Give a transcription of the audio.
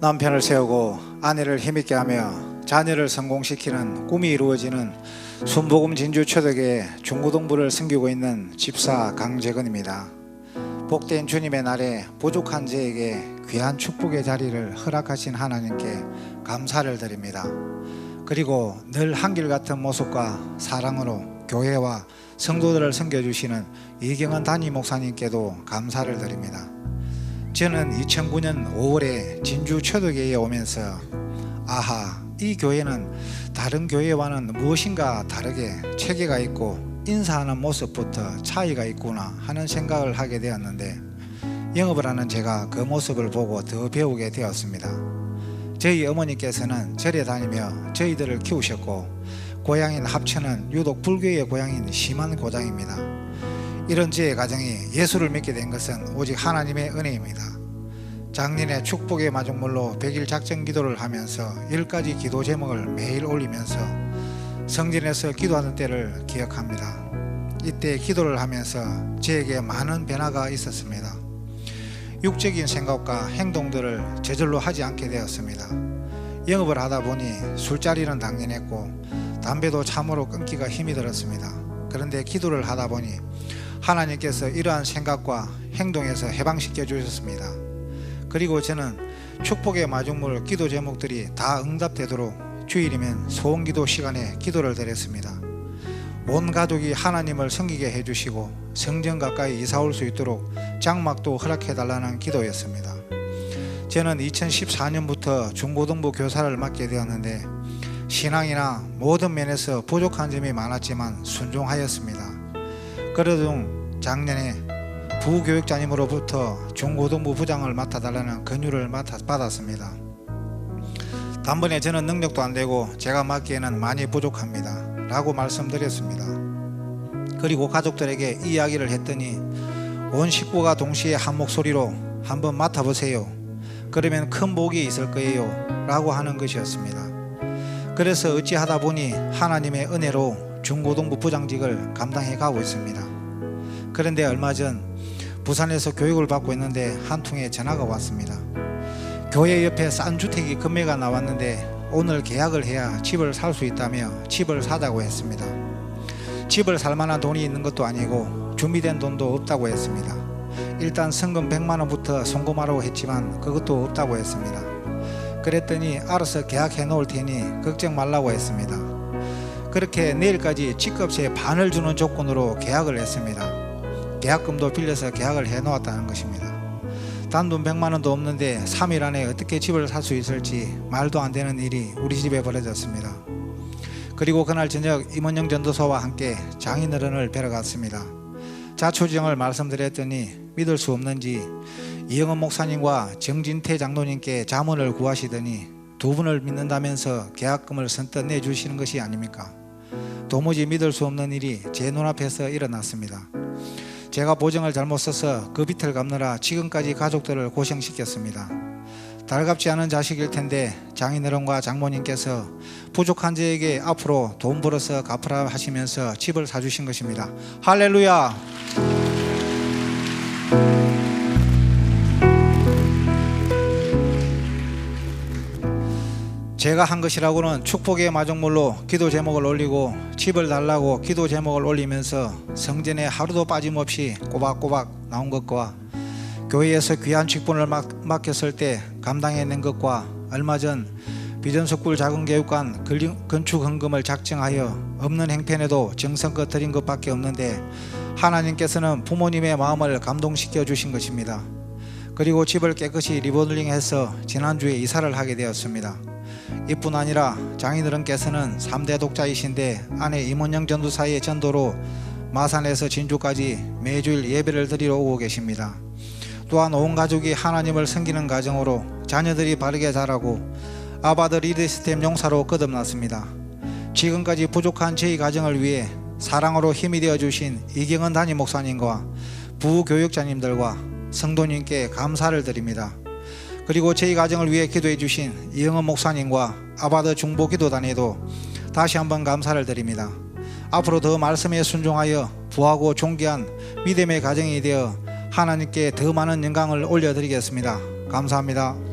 남편을 세우고 아내를 힘있게 하며 자녀를 성공시키는 꿈이 이루어지는 순복음 진주 초대교회 중고동부를 섬기고 있는 집사 강재근입니다. 복된 주님의 날에 부족한 저에게 귀한 축복의 자리를 허락하신 하나님께 감사를 드립니다. 그리고 늘 한결같은 모습과 사랑으로 교회와 성도들을 섬겨주시는 이경은 담임 목사님께도 감사를 드립니다. 저는 2009년 5월에 진주 초대교회에 오면서 아하 이 교회는 다른 교회와는 무엇인가 다르게 체계가 있고 인사하는 모습부터 차이가 있구나 하는 생각을 하게 되었는데 영업을 하는 제가 그 모습을 보고 더 배우게 되었습니다. 저희 어머니께서는 절에 다니며 저희들을 키우셨고 고향인 합천은 유독 불교의 고향인 심한 고장입니다. 이런 저의 가정이 예수를 믿게 된 것은 오직 하나님의 은혜입니다. 작년에 축복의 마중물로 100일 작전 기도를 하면서 10가지 기도 제목을 매일 올리면서 성전에서 기도하는 때를 기억합니다. 이때 기도를 하면서 저에게 많은 변화가 있었습니다. 육적인 생각과 행동들을 저절로 하지 않게 되었습니다. 영업을 하다 보니 술자리는 당연했고 담배도 참으로 끊기가 힘이 들었습니다. 그런데 기도를 하다 보니 하나님께서 이러한 생각과 행동에서 해방시켜 주셨습니다. 그리고 저는 축복의 마중물 기도 제목들이 다 응답되도록 주일이면 소원기도 시간에 기도를 드렸습니다. 온 가족이 하나님을 섬기게 해주시고 성전 가까이 이사 올 수 있도록 장막도 허락해 달라는 기도였습니다. 저는 2014년부터 중고등부 교사를 맡게 되었는데 신앙이나 모든 면에서 부족한 점이 많았지만 순종하였습니다. 그러도 작년에 부교육자님으로부터 중고등부 부장을 맡아달라는 권유를 맡아 받았습니다. 단번에 저는 능력도 안 되고 제가 맡기에는 많이 부족합니다. 라고 말씀드렸습니다. 그리고 가족들에게 이야기를 했더니 온 식구가 동시에 한 목소리로 한번 맡아보세요. 그러면 큰 복이 있을 거예요. 라고 하는 것이었습니다. 그래서 어찌하다 보니 하나님의 은혜로 중고등부 부장직을 감당해 가고 있습니다. 그런데 얼마 전 부산에서 교육을 받고 있는데 한 통의 전화가 왔습니다. 교회 옆에 싼 주택이 금매가 나왔는데 오늘 계약을 해야 집을 살 수 있다며 집을 사자고 했습니다. 집을 살 만한 돈이 있는 것도 아니고 준비된 돈도 없다고 했습니다. 일단 성금 100만 원부터 송금하라고 했지만 그것도 없다고 했습니다. 그랬더니 알아서 계약해 놓을 테니 걱정 말라고 했습니다. 그렇게 내일까지 집값의 반을 주는 조건으로 계약을 했습니다. 계약금도 빌려서 계약을 해 놓았다는 것입니다. 단돈 100만 원도 없는데 3일 안에 어떻게 집을 살 수 있을지 말도 안 되는 일이 우리 집에 벌어졌습니다. 그리고 그날 저녁 임원영 전도사와 함께 장인어른을 뵈러 갔습니다. 자초지정을 말씀드렸더니 믿을 수 없는지 이영은 목사님과 정진태 장로님께 자문을 구하시더니 두 분을 믿는다면서 계약금을 선뜻 내주시는 것이 아닙니까? 도무지 믿을 수 없는 일이 제 눈앞에서 일어났습니다. 제가 보증을 잘못 써서 그 빚을 갚느라 지금까지 가족들을 고생시켰습니다. 달갑지 않은 자식일 텐데 장인어른과 장모님께서 부족한 자에게 앞으로 돈 벌어서 갚으라 하시면서 집을 사주신 것입니다. 할렐루야! 제가 한 것이라고는 축복의 마중물로 기도 제목을 올리고 집을 달라고 기도 제목을 올리면서 성전에 하루도 빠짐없이 꼬박꼬박 나온 것과 교회에서 귀한 직분을 맡, 맡겼을 때 감당해낸 것과 얼마 전 비전속굴 자금교육관 건축 헌금을 작정하여 없는 행편에도 정성껏 드린 것밖에 없는데 하나님께서는 부모님의 마음을 감동시켜 주신 것입니다. 그리고 집을 깨끗이 리모델링해서 지난주에 이사를 하게 되었습니다. 이뿐 아니라 장인어른께서는 3대 독자이신데 아내 임원영 전도사의 전도로 마산에서 진주까지 매주일 예배를 드리러 오고 계십니다. 또한 온 가족이 하나님을 섬기는 가정으로 자녀들이 바르게 자라고 아바들 리드스템 용사로 거듭났습니다. 지금까지 부족한 저희 가정을 위해 사랑으로 힘이 되어 주신 이경은 담임 목사님과 부교육자님들과 성도님께 감사를 드립니다. 그리고 저희 가정을 위해 기도해 주신 이영은 목사님과 아바드 중보 기도단에도 다시 한번 감사를 드립니다. 앞으로 더 말씀에 순종하여 부하고 존귀한 믿음의 가정이 되어 하나님께 더 많은 영광을 올려드리겠습니다. 감사합니다.